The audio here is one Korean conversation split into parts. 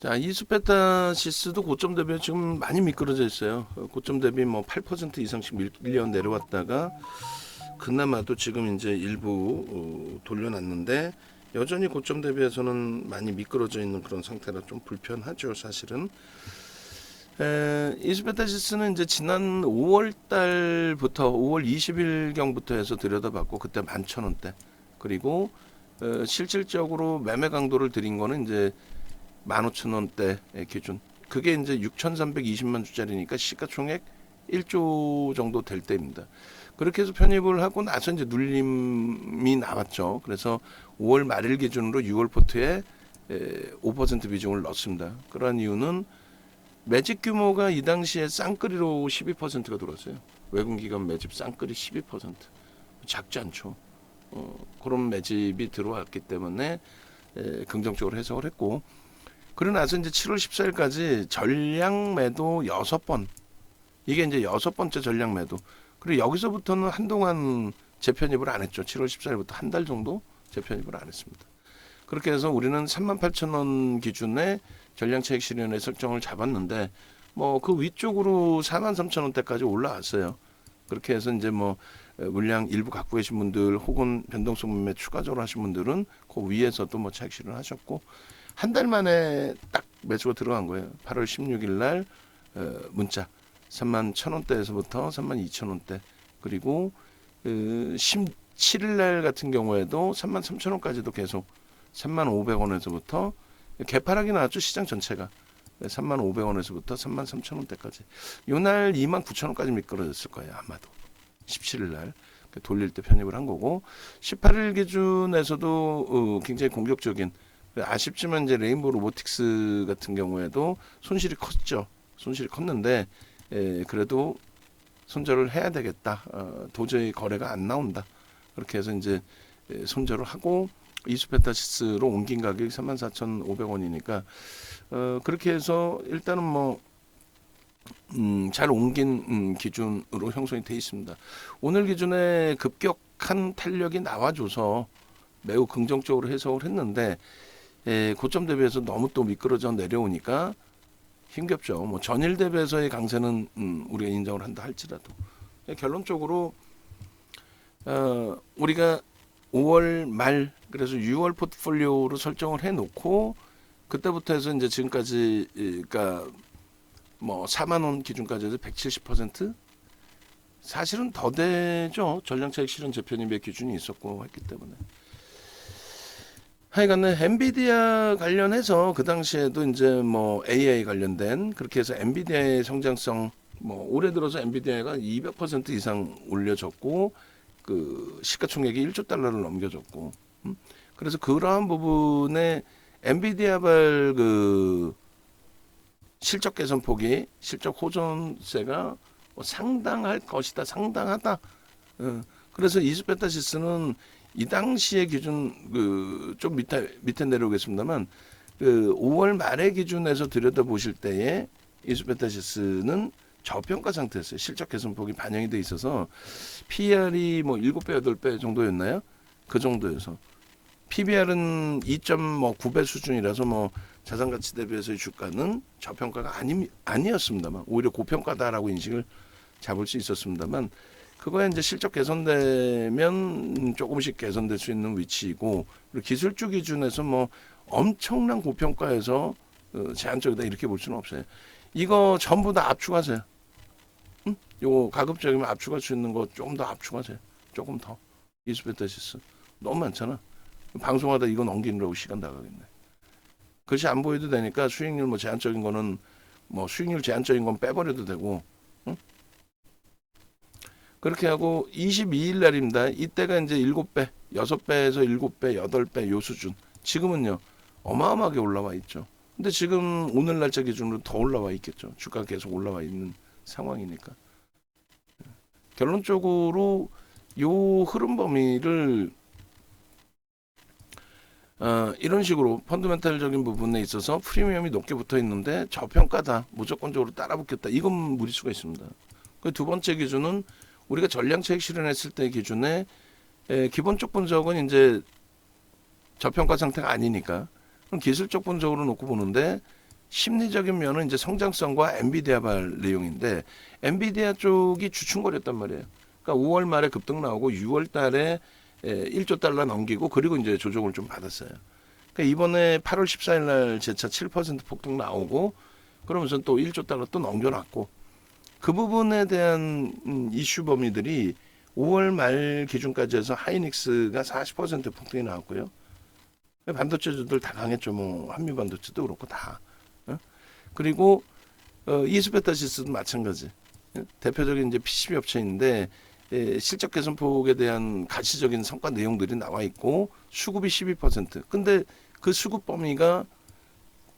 자, 이수페타시스도 고점 대비 지금 많이 미끄러져 있어요. 어, 고점 대비 뭐 8% 이상씩 밀- 밀려 내려왔다가 그나마도 지금 이제 일부 어, 돌려놨는데 여전히 고점 대비해서는 많이 미끄러져 있는 그런 상태라 좀 불편하죠, 사실은. 에, 이수페타시스는 이제 지난 5월 달부터 5월 20일 경부터 해서 들여다봤고 그때 11,000원대. 그리고 어, 실질적으로 매매 강도를 드린 거는 이제 15,000원대 기준. 그게 이제 6,320만 주짜리니까 시가총액 1조 정도 될 때입니다. 그렇게 해서 편입을 하고 나서 이제 눌림이 나왔죠. 그래서 5월 말일 기준으로 6월 포트에 에, 5% 비중을 넣습니다. 그러한 이유는 매집 규모가 이 당시에 쌍끌이로 12%가 들어왔어요. 외국 기관 매집 쌍끌이 12% 작지 않죠. 어, 그런 매집이 들어왔기 때문에 에, 긍정적으로 해석을 했고 그러고 나서 이제 7월 14일까지 전량 매도 6번 이게 이제 여섯 번째 전량 매도 그리고 여기서부터는 한동안 재편입을 안 했죠. 7월 14일부터 한 달 정도 재편입을 안 했습니다. 그렇게 해서 우리는 38,000원 기준의 전량 차익 실현의 설정을 잡았는데 뭐 그 위쪽으로 43,000원대까지 올라왔어요. 그렇게 해서 이제 뭐 에, 물량 일부 갖고 계신 분들 혹은 변동성 매매 추가적으로 하신 분들은 그 위에서도 뭐 차익 실현하셨고 한 달 만에 딱 매수가 들어간 거예요. 8월 16일 날 어, 문자. 3만 1,000원대에서부터 3만 2,000원대. 그리고 그 17일 날 같은 경우에도 3만 3,000원까지도 계속 3만 500원에서부터 개파락이 나왔죠 시장 전체가. 3만 500원에서부터 3만 3,000원대까지. 요날 2만 9,000원까지 미끄러졌을 거예요 아마도. 17일 날. 돌릴 때 편입을 한 거고. 18일 기준에서도 어, 굉장히 공격적인 아쉽지만 이제 레인보우 로보틱스 같은 경우에도 손실이 컸죠 손실이 컸는데 에, 그래도 손절을 해야 되겠다. 어, 도저히 거래가 안 나온다. 그렇게 해서 이제 에, 손절을 하고 이수페타시스로 옮긴 가격이 34,500원이니까 어, 그렇게 해서 일단은 뭐 음, 잘 옮긴 음, 기준으로 형성이 돼 있습니다. 오늘 기준에 급격한 탄력이 나와줘서 매우 긍정적으로 해석을 했는데 에, 고점 대비해서 너무 또 미끄러져 내려오니까 힘겹죠. 뭐 전일 대비해서의 강세는 음, 우리가 인정을 한다 할지라도 결론적으로 어, 우리가 5월 말 그래서 6월 포트폴리오로 설정을 해놓고 그때부터 해서 이제 지금까지 이, 그러니까 뭐 4만 원 기준까지 해서 170% 사실은 더 되죠. 전량차익 실현 재편입의 기준이 있었고 했기 때문에. 하여간에 엔비디아 관련해서 그 당시에도 이제 뭐 AI 관련된 그렇게 해서 엔비디아의 성장성 뭐 올해 들어서 엔비디아가 200% 이상 올려졌고 그 시가총액이 1조 달러를 넘겨줬고 음? 그래서 그러한 부분에 엔비디아발 그 실적 개선 폭이 실적 호전세가 뭐 상당할 것이다 상당하다 어, 그래서 이스페타시스는 이 당시의 기준 그 좀 밑에 밑에 내려오겠습니다만 그 5월 말의 기준에서 들여다 보실 때에 이스페타시스는 저평가 상태였어요. 실적 개선폭이 반영이 돼 있어서 PER이 뭐 7배 8배 정도였나요? 그 정도여서 PBR은 2.9배 수준이라서 뭐 자산 가치 대비해서의 주가는 저평가가 아니 아니었습니다만 오히려 고평가다라고 인식을 잡을 수 있었습니다만 그거에 이제 실적 개선되면 조금씩 개선될 수 있는 위치이고 그리고 기술주 기준에서 뭐 엄청난 고평가에서 어, 제한적이다 이렇게 볼 수는 없어요. 이거 전부 다 압축하세요. 응? 요거 가급적이면 압축할 수 있는 거 조금 더 압축하세요. 조금 더. 이스페타시스 너무 많잖아. 방송하다 이거 넘기느라고 시간 나가겠네. 그것이 안 보여도 되니까 수익률 뭐 제한적인 거는 뭐 수익률 제한적인 건 빼버려도 되고 그렇게 하고 22일 날입니다. 이때가 이제 7배, 6배에서 7배, 8배 요 수준. 지금은요. 어마어마하게 올라와 있죠. 근데 지금 오늘 날짜 기준으로 더 올라와 있겠죠. 주가 계속 올라와 있는 상황이니까. 결론적으로 요 흐름 범위를 어, 이런 식으로 펀드멘탈적인 부분에 있어서 프리미엄이 높게 붙어 있는데 저평가다 무조건적으로 따라 붙겠다 이건 무리수가 있습니다. 그 두 번째 기준은 우리가 전량 차익 실현했을 때 기준에 에, 기본적 분석은 이제 저평가 상태가 아니니까 그럼 기술적 분석으로 놓고 보는데 심리적인 면은 이제 성장성과 엔비디아발 내용인데 엔비디아 쪽이 주춤거렸단 말이에요. 그러니까 5월 말에 급등 나오고 6월 달에 에, 1조 달러 넘기고 그리고 이제 조정을 좀 받았어요. 그러니까 이번에 8월 14일 날 재차 7% 폭등 나오고 그러면서 또 1조 달러 또 넘겨놨고 그 부분에 대한 음, 이슈 범위들이 5월 말 기준까지 해서 하이닉스가 40% 폭등이 나왔고요. 반도체주들 다 강했죠. 뭐 한미 반도체도 그렇고 다. 어? 그리고 어, 이스페타시스도 마찬가지. 예? 대표적인 이제 PCB 업체인데 예, 실적 개선 폭에 대한 가시적인 성과 내용들이 나와 있고 수급이 12%. 근데 그 수급 범위가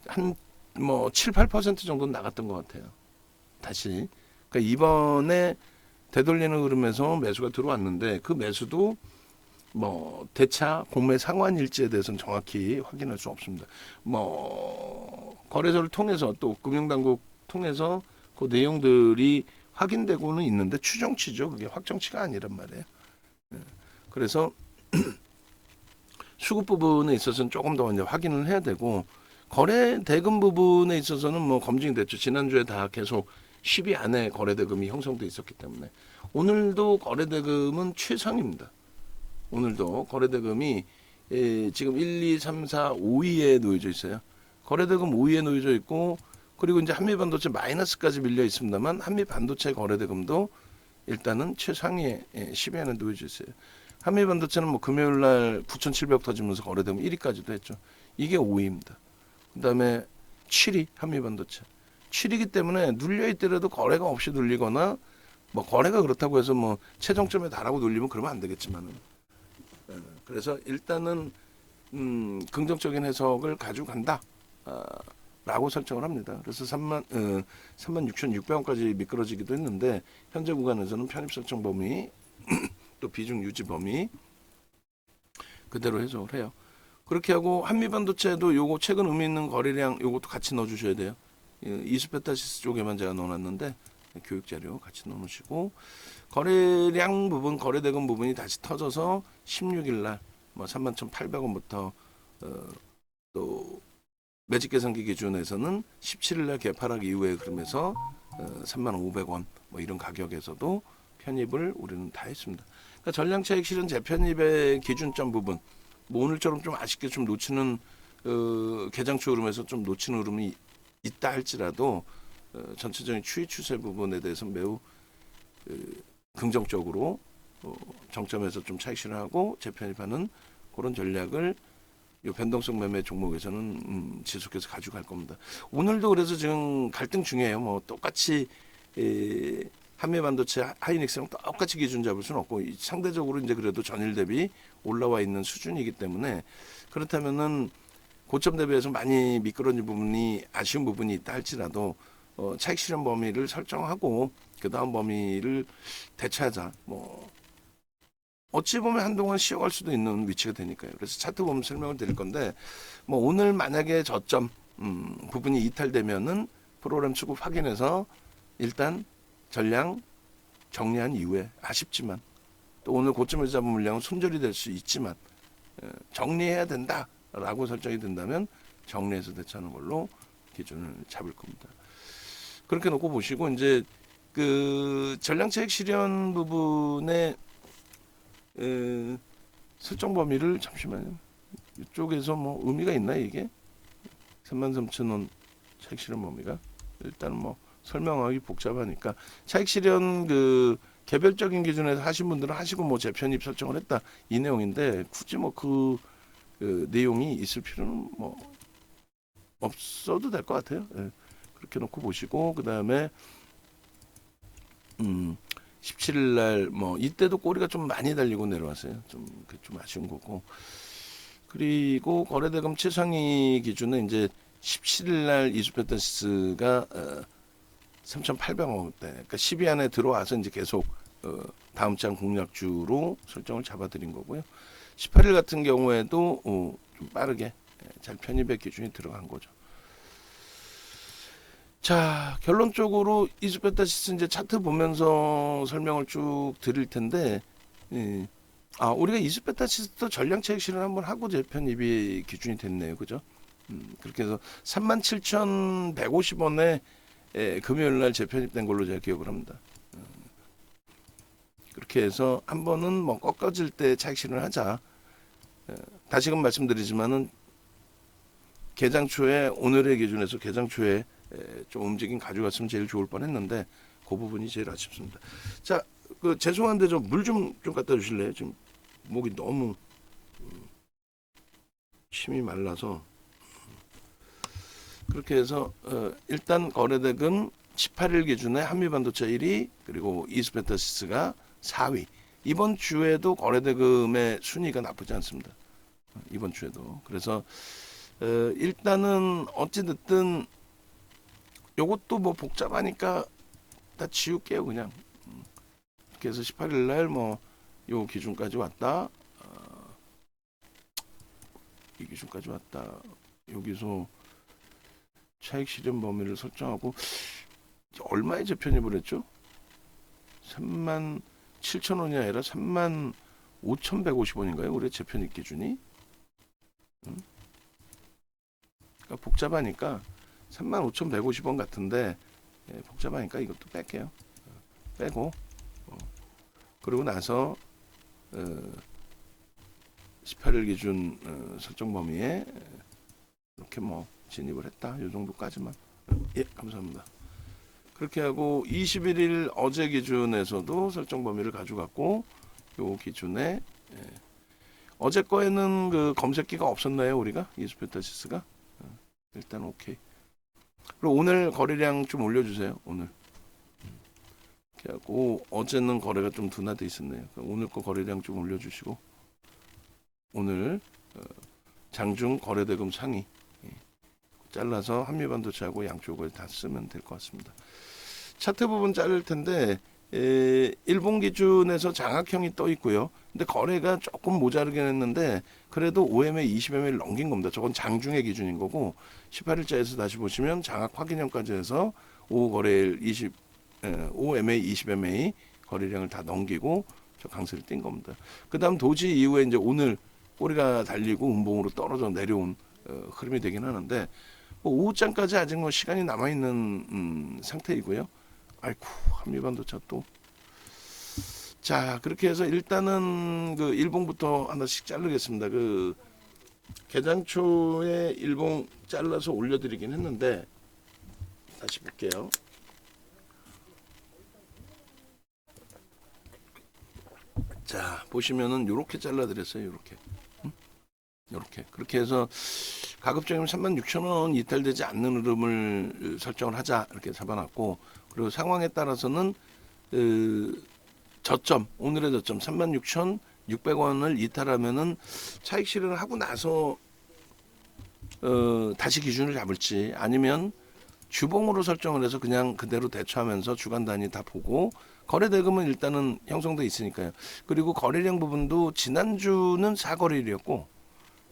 한 뭐 7, 8% 정도 나갔던 것 같아요. 다시. 그러니까 이번에 되돌리는 흐름에서 매수가 들어왔는데 그 매수도 뭐 대차 공매 상환 일지에 대해서는 정확히 확인할 수 없습니다. 뭐 거래소를 통해서 또 금융당국 통해서 그 내용들이 확인되고는 있는데 추정치죠. 그게 확정치가 아니란 말이에요. 예. 그래서 수급 부분에 있어서는 조금 더 이제 확인을 해야 되고 거래 대금 부분에 있어서는 뭐 검증이 됐죠. 지난주에 다 계속 10위 안에 거래 대금이 형성돼 있었기 때문에 오늘도 거래 대금은 최상입니다. 오늘도 거래 대금이 에, 지금 1, 2, 3, 4, 5위에 놓여져 있어요. 거래 대금 5위에 놓여져 있고 그리고 이제 한미 반도체 마이너스까지 밀려 있습니다만 한미 반도체 거래 대금도 일단은 최상위에 예, 10위 안에 놓여져 있어요. 한미 반도체는 뭐 금요일 날 9,700 터지면서 거래 대금 1위까지도 했죠. 이게 5위입니다. 그다음에 7위 한미 반도체. 7위기 때문에 눌려 있더라도 거래가 없이 눌리거나 뭐 거래가 그렇다고 해서 뭐 최종점에 달하고 눌리면 그러면 안 되겠지만은 예, 그래서 일단은 음, 긍정적인 해석을 가지고 간다. 아, 라고 설정을 합니다. 그래서 3만 어, 3만 6,600원까지 미끄러지기도 했는데 현재 구간에서는 편입 설정 범위 또 비중 유지 범위 그대로 해석을 해요. 그렇게 하고 한미 반도체도 요거 최근 의미 있는 거래량 요것도 같이 넣어 주셔야 돼요. 이- 이스페타시스 쪽에만 제가 넣어놨는데 교육 자료 같이 넣어놓으시고 거래량 부분 거래 대금 부분이 다시 터져서 16일 날뭐 31,800원부터 어, 또 매직 계산기 기준에서는 17일 날 개파락 이후에 그러면서 어, 3,500원 뭐 이런 가격에서도 편입을 우리는 다 했습니다. 그러니까 전량 차익 실현 재편입의 기준점 부분 뭐 오늘처럼 좀 아쉽게 좀 놓치는 어, 개장추 흐름에서 좀 놓치는 흐름이 있다 할지라도 어, 전체적인 추이 추세 부분에 대해서 매우 그, 긍정적으로 어, 정점에서 좀 차익 실현하고 재편입하는 그런 전략을 이 변동성 매매 종목에서는 음, 지속해서 가지고 갈 겁니다. 오늘도 그래서 지금 갈등 중이에요. 뭐 똑같이 에, 한미 반도체 하이닉스랑 똑같이 기준 잡을 수는 없고 이 상대적으로 이제 그래도 전일 대비 올라와 있는 수준이기 때문에 그렇다면은 고점 대비해서 많이 미끄러진 부분이 아쉬운 부분이 있다 할지라도 어, 차익 실현 범위를 설정하고 그 다음 범위를 대체하자. 뭐 어찌 보면 한동안 쉬어갈 수도 있는 위치가 되니까요. 그래서 차트 보면 설명을 드릴 건데 뭐 오늘 만약에 저점 음, 부분이 이탈되면은 프로그램 수급 확인해서 일단 전량 정리한 이후에 아쉽지만 또 오늘 고점에서 잡은 물량은 손절이 될 수 있지만 에, 정리해야 된다 라고 설정이 된다면 정리해서 대처하는 걸로 기준을 잡을 겁니다. 그렇게 놓고 보시고 이제 그 전량차익 실현 부분에 에, 설정 범위를 잠시만요. 이쪽에서 뭐 의미가 있나 이게? 33,000원 차익 실현 범위가 일단 뭐 설명하기 복잡하니까 차익 실현 그 개별적인 기준에서 하신 분들은 하시고 뭐 재편입 설정을 했다 이 내용인데 굳이 뭐 그 내용이 있을 필요는 뭐 없어도 될 것 같아요. 예. 그렇게 놓고 보시고 그 다음에 음 17일 날 뭐 이때도 꼬리가 좀 많이 달리고 내려왔어요. 좀그좀 아쉬운 거고. 그리고 거래대금 최상위 기준은 이제 17일 날 이수페타시스가 어, 3,800원대. 그러니까 10위 안에 들어와서 이제 계속 어, 다음 장 공략주로 설정을 잡아드린 거고요. 18일 같은 경우에도 어, 좀 빠르게 예, 잘 편입의 기준이 들어간 거죠. 자 결론적으로 이수페타시스 이제 차트 보면서 설명을 쭉 드릴 텐데 예. 아 우리가 이수페타시스도 전량 실현 한번 하고 재편입이 기준이 됐네요 그죠 음, 그렇게 해서 37,150원에 에, 금요일 날 재편입된 걸로 제가 기억을 합니다. 음, 그렇게 해서 한 번은 뭐 꺾어질 때 실현을 하자. 에, 다시금 말씀드리지만은 개장 초에 오늘의 기준에서 개장 초에 에, 좀 움직임 가져갔으면 제일 좋을 뻔했는데 그 부분이 제일 아쉽습니다. 자, 그 죄송한데 좀 물 좀 좀 갖다 주실래요? 지금 목이 너무 음, 침이 말라서 그렇게 해서 어, 일단 거래대금 18일 기준에 한미반도체 1위 그리고 이스페타시스가 4위. 이번 주에도 거래대금의 순위가 나쁘지 않습니다. 어, 이번 주에도. 그래서 어, 일단은 어찌 됐든 요것도 뭐 복잡하니까 다 지울게요 그냥. 해서 18일 날 뭐 요 기준까지 왔다. 어, 이 기준까지 왔다. 여기서 차익 실현 범위를 설정하고 얼마에 재편입을 했죠? 3만 7천 원이 아니라 3만 5,150원인가요? 올해 재편입 기준이? 음? 그러니까 복잡하니까 3만 5,150원 같은데 예, 복잡하니까 이것도 뺄게요. 어, 빼고 어, 그러고 나서 어, 18일 기준 어, 설정 범위에 이렇게 뭐 진입을 했다. 이 정도까지만. 예, 감사합니다. 그렇게 하고 21일 어제 기준에서도 설정 범위를 가져갔고 요 기준에 예. 어제 거에는 그 검색기가 없었나요, 우리가? 이스페타시스가? 어, 일단 오케이. 그리고 오늘 거래량 좀 올려주세요. 오늘. 이렇게 하고 어제는 거래가 좀 둔화돼 있었네요. 오늘 거 거래량 좀 올려주시고 오늘 어, 장중 거래대금 상위 예. 잘라서 한미반도체하고 양쪽을 다 쓰면 될 것 같습니다. 차트 부분 자를 텐데 에, 일본 기준에서 장악형이 떠 있고요. 근데 거래가 조금 모자르긴 했는데 그래도 5MA, 20MA를 넘긴 겁니다. 저건 장중의 기준인 거고 18일자에서 다시 보시면 장악 확인형까지 해서 5 거래일 20 에, 5MA, 20MA 거래량을 다 넘기고 저 강세를 띈 겁니다. 그다음 도지 이후에 이제 오늘 꼬리가 달리고 운봉으로 떨어져 내려온 어, 흐름이 되긴 하는데 뭐 오후장까지 아직 뭐 시간이 남아 있는 음, 상태이고요. 아이쿠 한미반도체 또. 자 그렇게 해서 일단은 그 일봉부터 하나씩 자르겠습니다. 그 개장 초에 일봉 잘라서 올려드리긴 했는데 다시 볼게요. 자 보시면은 요렇게 잘라드렸어요. 요렇게. 이렇게 그렇게 해서 가급적이면 3만 6천 원 이탈되지 않는 흐름을 설정을 하자 이렇게 잡아놨고 그리고 상황에 따라서는 그 저점 오늘의 저점 3만 6천 600원을 이탈하면은 차익 실현을 하고 나서 어, 다시 기준을 잡을지 아니면 주봉으로 설정을 해서 그냥 그대로 대처하면서 주간 단위 다 보고 거래 대금은 일단은 형성돼 있으니까요. 그리고 거래량 부분도 지난주는 4거래일이었고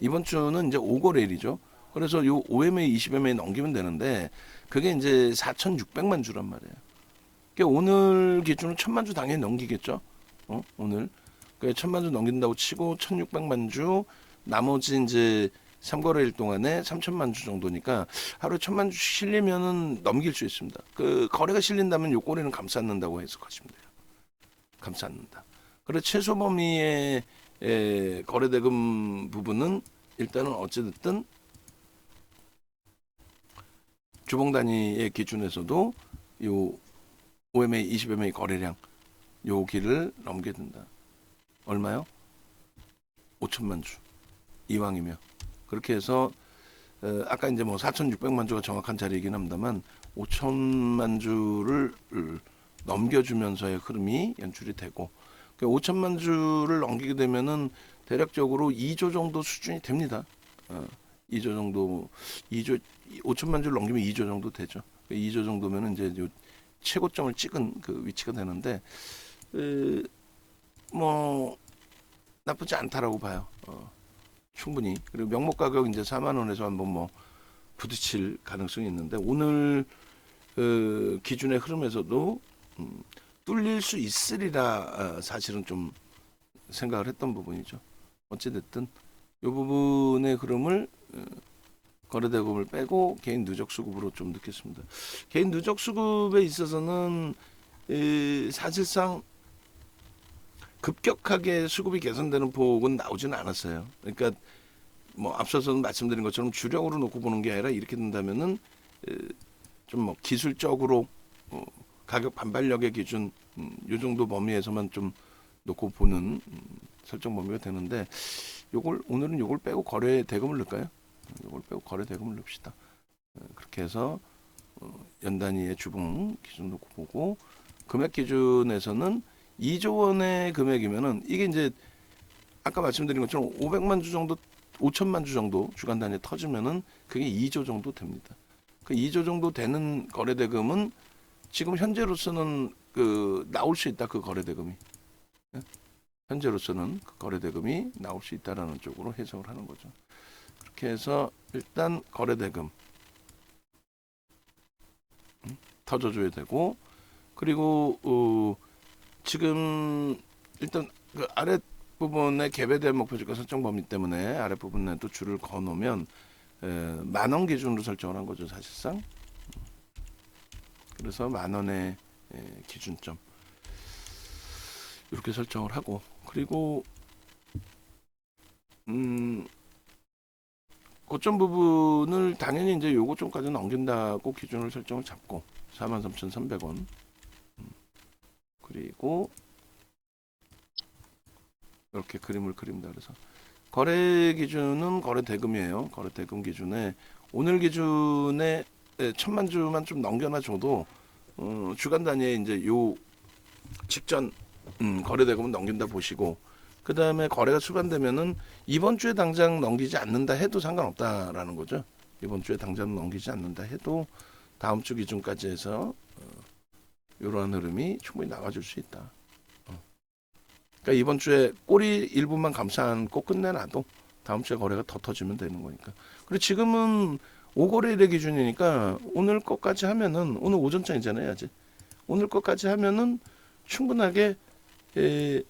이번 주는 이제 5거래일이죠. 그래서 요 5MA, 20MA 넘기면 되는데 그게 이제 4,600만 주란 말이에요. 그러니까 오늘 기준으로 1,000만 주 당연히 넘기겠죠. 어? 오늘. 그 1,000만 주 넘긴다고 치고 1,600만 주 나머지 이제 3거래일 동안에 3천만 주 정도니까 하루에 1,000만 주 실리면은 넘길 수 있습니다. 그 거래가 실린다면 요 꼬리는 감싸 않는다고 해석하시면 돼요. 감싸 않는다. 그래 최소 범위의 에, 거래대금 부분은 일단은 어찌됐든 주봉 단위의 기준에서도 요 OMA, 20MA 거래량 요 길을 넘게 된다. 얼마요? 5천만 주 이왕이면 그렇게 해서 어, 아까 이제 뭐 4,600만 주가 정확한 자리이긴 합니다만 5천만 주를 넘겨주면서의 흐름이 연출이 되고 그 5천만 주를 넘기게 되면은 대략적으로 2조 정도 수준이 됩니다. 어, 2조 정도, 2조 5천만 주를 넘기면 2조 정도 되죠. 2조 정도면은 이제 요 최고점을 찍은 그 위치가 되는데 에, 뭐 나쁘지 않다라고 봐요. 어, 충분히 그리고 명목 가격 이제 4만 원에서 한번 뭐 부딪힐 가능성이 있는데 오늘 그 기준의 흐름에서도 음, 뚫릴 수 있으리라 어, 사실은 좀 생각을 했던 부분이죠. 어찌됐든 이 부분의 흐름을 어, 거래대금을 빼고 개인 누적 수급으로 좀 넣겠습니다. 개인 누적 수급에 있어서는 에, 사실상 급격하게 수급이 개선되는 폭은 나오지는 않았어요. 그러니까 뭐 앞서서 말씀드린 것처럼 주력으로 놓고 보는 게 아니라 이렇게 된다면은 좀 뭐 기술적으로 어, 가격 반발력의 기준 음, 요 정도 범위에서만 좀 놓고 보는 음, 설정 범위가 되는데 요걸 오늘은 요걸 빼고 거래 대금을 넣을까요? 요걸 빼고 거래 대금을 넣읍시다. 어, 그렇게 해서 어, 연 단위의 주봉 기준 놓고 보고 금액 기준에서는 2조 원의 금액이면은 이게 이제 아까 말씀드린 것처럼 500만 주 정도 5천만 주 정도 주간 단위에 터지면은 그게 2조 정도 됩니다. 그 2조 정도 되는 거래 대금은 지금 현재로서는 그 나올 수 있다 그 거래 대금이 예? 현재로서는 그 거래 대금이 나올 수 있다라는 쪽으로 해석을 하는 거죠. 그렇게 해서 일단 거래 대금 음, 터져줘야 되고 그리고 어, 지금 일단 그 아래 부분에 개배된 목표주가 설정 범위 때문에 아래 부분에 또 줄을 그어놓으면 만 원 기준으로 설정을 한 거죠 사실상. 그래서 만 원의 에, 기준점. 이렇게 설정을 하고 그리고 음 고점 부분을 당연히 이제 요거 좀까지 넘긴다고 기준을 설정을 잡고 43,300원. 음, 그리고 이렇게 그림을 그린다. 그래서 거래 기준은 거래 대금이에요. 거래 대금 기준에 오늘 기준에 예, 천만 주만 좀 넘겨놔 줘도 어, 주간 단위에 이제 요 직전 음, 거래 대금은 넘긴다 보시고 그 다음에 거래가 수반되면은 이번 주에 당장 넘기지 않는다 해도 상관없다라는 거죠. 이번 주에 당장 넘기지 않는다 해도 다음 주 기준까지 해서 어, 이러한 흐름이 충분히 나와줄 수 있다. 어. 그러니까 이번 주에 꼬리 일부만 감싸안고 끝내놔도 다음 주에 거래가 더 터지면 되는 거니까. 그리고 지금은 5거래일의 기준이니까 오늘 것까지 하면은 오늘 오전장이잖아요 아직. 오늘 것까지 하면은 충분하게 에,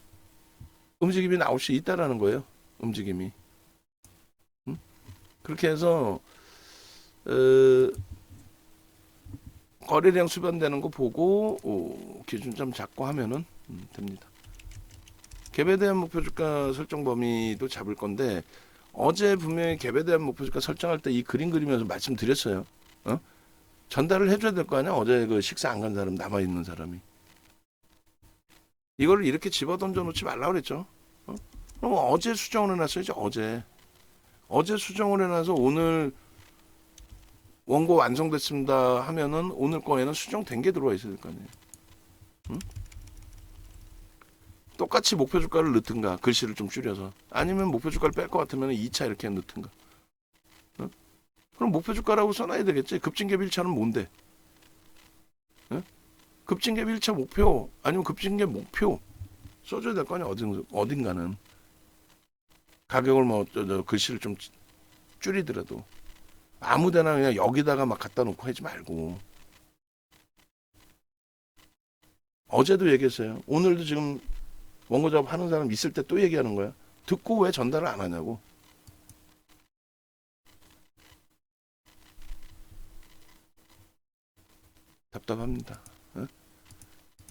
움직임이 나올 수 있다라는 거예요. 움직임이. 음? 그렇게 해서 어, 거래량 수반되는 거 보고 어, 기준점 잡고 하면은 음, 됩니다. 갭에 대한 목표 주가 설정 범위도 잡을 건데 어제 분명히 갭에 대한 목표 주가 설정할 때 이 그림 그리면서 말씀드렸어요. 어? 전달을 해줘야 될 거 아니야? 어제 그 식사 안 간 사람 남아 있는 사람이 이걸 이렇게 집어 던져 놓지 말라 그랬죠. 어? 그럼 어제 수정을 해놨어야지 어제 어제 수정을 해놔서 오늘 원고 완성됐습니다 하면은 오늘 거에는 수정된 게 들어와 있어야 될 거 아니에요. 응? 똑같이 목표 주가를 넣든가 글씨를 좀 줄여서. 아니면 목표 주가를 뺄 것 같으면 2차 이렇게 넣든가. 응? 그럼 목표 주가라고 써놔야 되겠지? 급진갭 1차는 뭔데? 응? 급진갭 1차 목표 아니면 급진갭 목표 써줘야 될 거 아니야? 어딘, 어딘가는. 가격을 뭐 저, 저 글씨를 좀 줄이더라도. 아무데나 그냥 여기다가 막 갖다 놓고 하지 말고. 어제도 얘기했어요. 오늘도 지금 원고 작업 하는 사람 있을 때 또 얘기하는 거야. 듣고 왜 전달을 안 하냐고. 답답합니다. 어?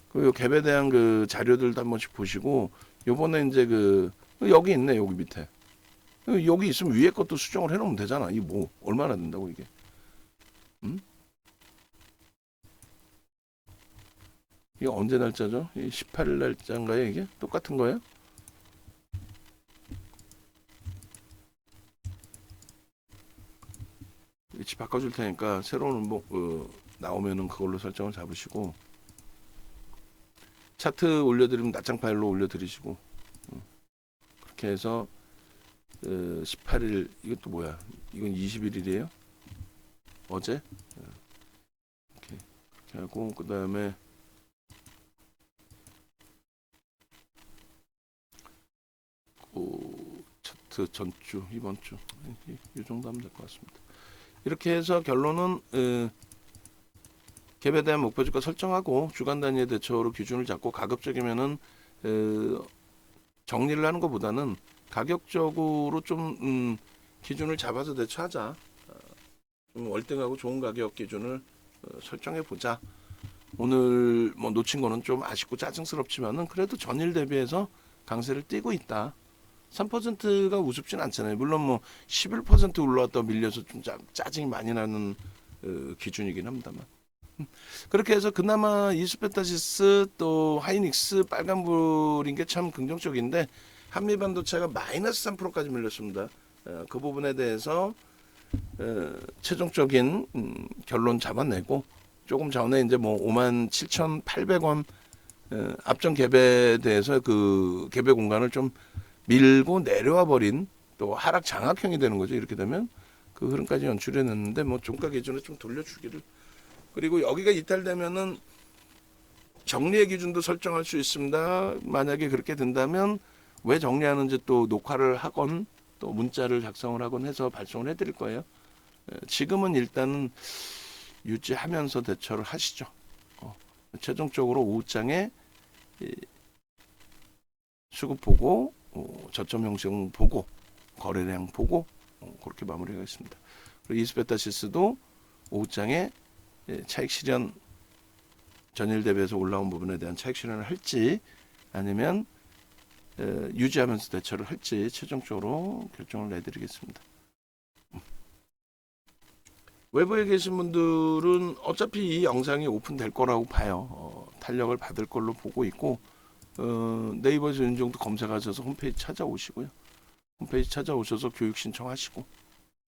그요 갭에 대한 그 자료들도 한 번씩 보시고 요번에 이제 그 여기 있네 여기 밑에 여기 있으면 위에 것도 수정을 해놓으면 되잖아. 이 뭐 얼마나 된다고 이게? 이게 언제 날짜죠? 18일 날짜인가요 이게? 똑같은 거예요? 위치 바꿔줄 테니까 새로운 뭐 어, 나오면은 그걸로 설정을 잡으시고 차트 올려드리면 낱장 파일로 올려드리시고 어, 그렇게 해서 어, 18일 이것도 뭐야? 이건 21일이에요? 어제? 어, 이렇게, 이렇게 하고 그 다음에 오, 차트 전주 이번 주 이, 이 정도 하면 될 것 같습니다. 이렇게 해서 결론은 에, 갭에 대한 목표 주가 설정하고 주간 단위의 대처로 기준을 잡고 가급적이면은 에, 정리를 하는 것보다는 가격적으로 좀 음, 기준을 잡아서 대처하자. 어, 음, 월등하고 좋은 가격 기준을 어, 설정해 보자. 오늘 뭐 놓친 거는 좀 아쉽고 짜증스럽지만은 그래도 전일 대비해서 강세를 띠고 있다. 3%가 우습진 않잖아요. 물론 뭐 11% 올라왔다 밀려서 좀 짜, 짜증이 많이 나는 어, 기준이긴 합니다만. 음, 그렇게 해서 그나마 이스페타시스 또 하이닉스 빨간불인 게 참 긍정적인데 한미 반도체가 마이너스 3%까지 밀렸습니다. 어, 그 부분에 대해서 어, 최종적인 음, 결론 잡아내고 조금 전에 이제 뭐 5만 7,800원 어, 앞전 갭에 대해서 그 갭의 공간을 좀 밀고 내려와 버린 또 하락 장악형이 되는 거죠. 이렇게 되면 그 흐름까지 연출해 냈는데 뭐 종가 기준을 좀 돌려주기를 그리고 여기가 이탈되면은 정리의 기준도 설정할 수 있습니다. 만약에 그렇게 된다면 왜 정리하는지 또 녹화를 하건 또 문자를 작성을 하건 해서 발송을 해드릴 거예요. 에, 지금은 일단은 유지하면서 대처를 하시죠. 어, 최종적으로 오후장에 이, 수급 보고 어, 저점 형성 보고 거래량 보고 어, 그렇게 마무리하겠습니다. 그리고 이스페타시스도 오후장에 예, 차익 실현 전일 대비해서 올라온 부분에 대한 차익 실현을 할지 아니면 에, 유지하면서 대처를 할지 최종적으로 결정을 내드리겠습니다. 음. 외부에 계신 분들은 어차피 이 영상이 오픈될 거라고 봐요. 어, 탄력을 받을 걸로 보고 있고 어, 네이버에서 이 정도 검색하셔서 홈페이지 찾아오시고요. 홈페이지 찾아오셔서 교육 신청하시고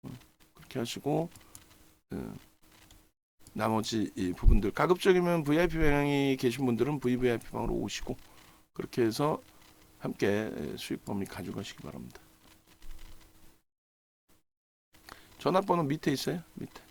음, 그렇게 하시고 어, 나머지 이 부분들 가급적이면 VIP 방이 계신 분들은 VVIP 방으로 오시고 그렇게 해서 함께 수익 범위 가져가시기 바랍니다. 전화번호 밑에 있어요. 밑에.